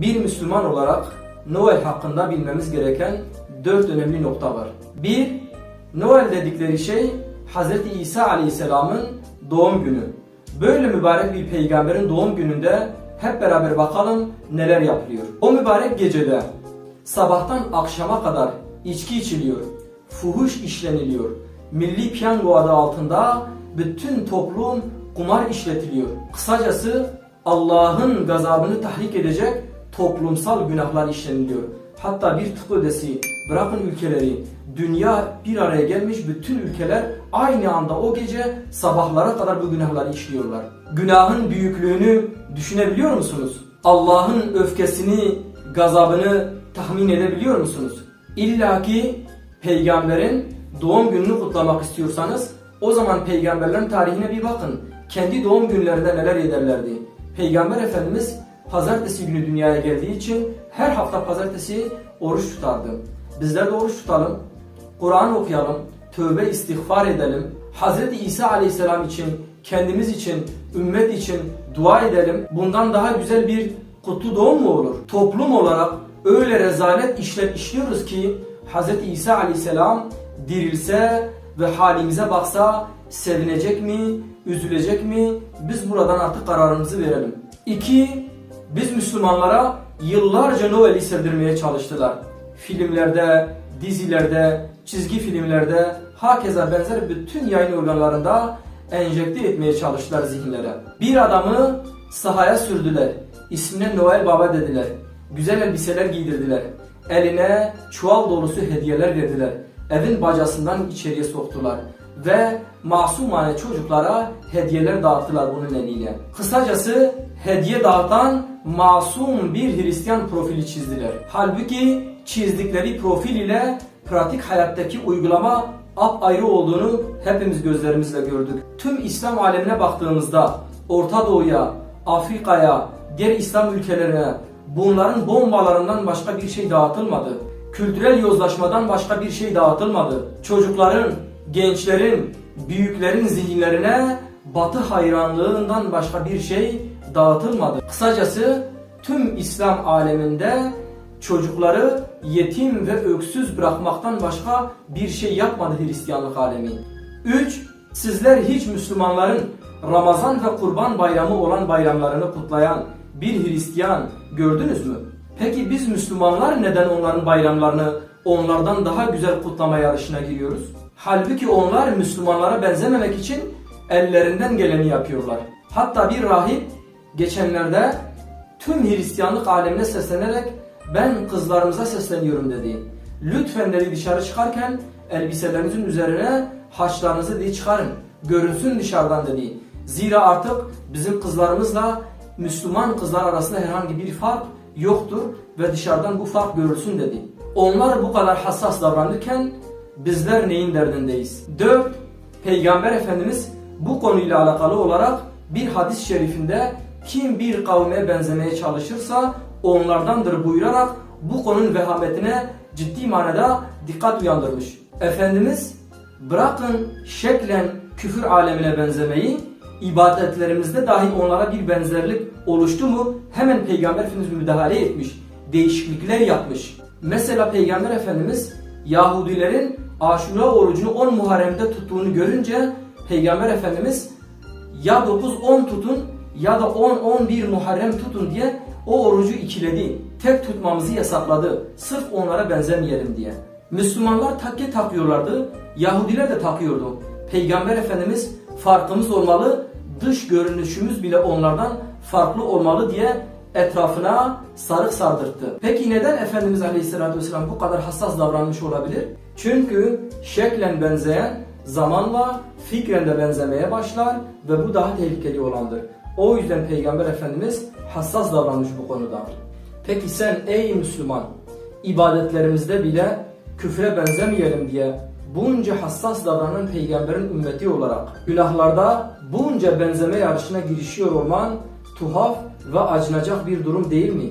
Bir Müslüman olarak Noel hakkında bilmemiz gereken dört önemli nokta var. Bir, Noel dedikleri şey Hz. İsa Aleyhisselam'ın doğum günü. Böyle mübarek bir peygamberin doğum gününde hep beraber bakalım neler yapılıyor. O mübarek gecede sabahtan akşama kadar içki içiliyor, fuhuş işleniliyor. Milli piyango adı altında bütün toplum kumar işletiliyor. Kısacası Allah'ın gazabını tahrik edecek toplumsal günahlar işleniliyor. Hatta bir tıp ödesi bırakın ülkeleri dünya bir araya gelmiş bütün ülkeler aynı anda o gece sabahlara kadar bu günahları işliyorlar. Günahın büyüklüğünü düşünebiliyor musunuz? Allah'ın öfkesini, gazabını tahmin edebiliyor musunuz? İlla ki peygamberin doğum gününü kutlamak istiyorsanız o zaman peygamberlerin tarihine bir bakın. Kendi doğum günlerinde neler ederlerdi? Peygamber Efendimiz pazartesi günü dünyaya geldiği için her hafta pazartesi oruç tutardı. Bizler de oruç tutalım, Kur'an okuyalım, tövbe istiğfar edelim. Hz. İsa Aleyhisselam için, kendimiz için, ümmet için dua edelim. Bundan daha güzel bir kutlu doğum mu olur? Toplum olarak öyle rezalet işler işliyoruz ki Hz. İsa Aleyhisselam dirilse ve halimize baksa sevinecek mi, üzülecek mi? Biz buradan artık kararımızı verelim. İki, Müslümanlara yıllarca Noel'i sevdirmeye çalıştılar. Filmlerde, dizilerde, çizgi filmlerde, hakeza benzer bütün yayın organlarında enjekte etmeye çalıştılar zihinlere. Bir adamı sahaya sürdüler. İsmine Noel Baba dediler. Güzel elbiseler giydirdiler. Eline çuval dolusu hediyeler verdiler. Evin bacasından içeriye soktular ve masumane çocuklara hediyeler dağıttılar bunun eliyle. Kısacası hediye dağıtan masum bir Hristiyan profili çizdiler. Halbuki çizdikleri profil ile pratik hayattaki uygulama ayrı olduğunu hepimiz gözlerimizle gördük. Tüm İslam alemine baktığımızda Orta Doğu'ya, Afrika'ya, diğer İslam ülkelerine bunların bombalarından başka bir şey dağıtılmadı. Kültürel yozlaşmadan başka bir şey dağıtılmadı. Çocukların, gençlerin, büyüklerin zihinlerine batı hayranlığından başka bir şey dağıtılmadı. Kısacası tüm İslam aleminde çocukları yetim ve öksüz bırakmaktan başka bir şey yapmadı Hristiyanlık alemi. 3. Sizler hiç Müslümanların Ramazan ve Kurban bayramı olan bayramlarını kutlayan bir Hristiyan gördünüz mü? Peki biz Müslümanlar neden onların bayramlarını onlardan daha güzel kutlama yarışına giriyoruz? Halbuki onlar Müslümanlara benzememek için ellerinden geleni yapıyorlar. Hatta bir rahip geçenlerde tüm Hristiyanlık alemine seslenerek ben kızlarımıza sesleniyorum dedi. Lütfen dedi dışarı çıkarken elbiselerinizin üzerine haçlarınızı diye çıkarın. Görünsün dışarıdan dedi. Zira artık bizim kızlarımızla Müslüman kızlar arasında herhangi bir fark yoktur ve dışarıdan bu fark görülsün dedi. Onlar bu kadar hassas davranırken bizler neyin derdindeyiz? 4. Peygamber Efendimiz bu konuyla alakalı olarak bir hadis-i şerifinde kim bir kavme benzemeye çalışırsa onlardandır buyurarak bu konunun vehametine ciddi manada dikkat uyandırmış. Efendimiz bırakın şeklen küfür alemine benzemeyi ibadetlerimizde dahi onlara bir benzerlik oluştu mu hemen Peygamber Efendimiz müdahale etmiş. Değişiklikler yapmış. Mesela Peygamber Efendimiz Yahudilerin Aşura orucunu 10 Muharrem'de tuttuğunu görünce Peygamber Efendimiz ya 9-10 tutun ya da 10-11 Muharrem tutun diye o orucu ikiledi. Tek tutmamızı yasakladı. Sırf onlara benzemeyelim diye. Müslümanlar takke takıyorlardı. Yahudiler de takıyordu. Peygamber Efendimiz farkımız olmalı, dış görünüşümüz bile onlardan farklı olmalı diye etrafına sarık sardırttı. Peki neden Efendimiz Aleyhisselatü Vesselam bu kadar hassas davranmış olabilir? Çünkü şeklen benzeyen zamanla fikren de benzemeye başlar ve bu daha tehlikeli olandır. O yüzden Peygamber Efendimiz hassas davranmış bu konuda. Peki sen ey Müslüman ibadetlerimizde bile küfre benzemeyelim diye bunca hassas davranan peygamberin ümmeti olarak günahlarda bunca benzeme yarışına girişiyor olman tuhaf ve acınacak bir durum değil mi?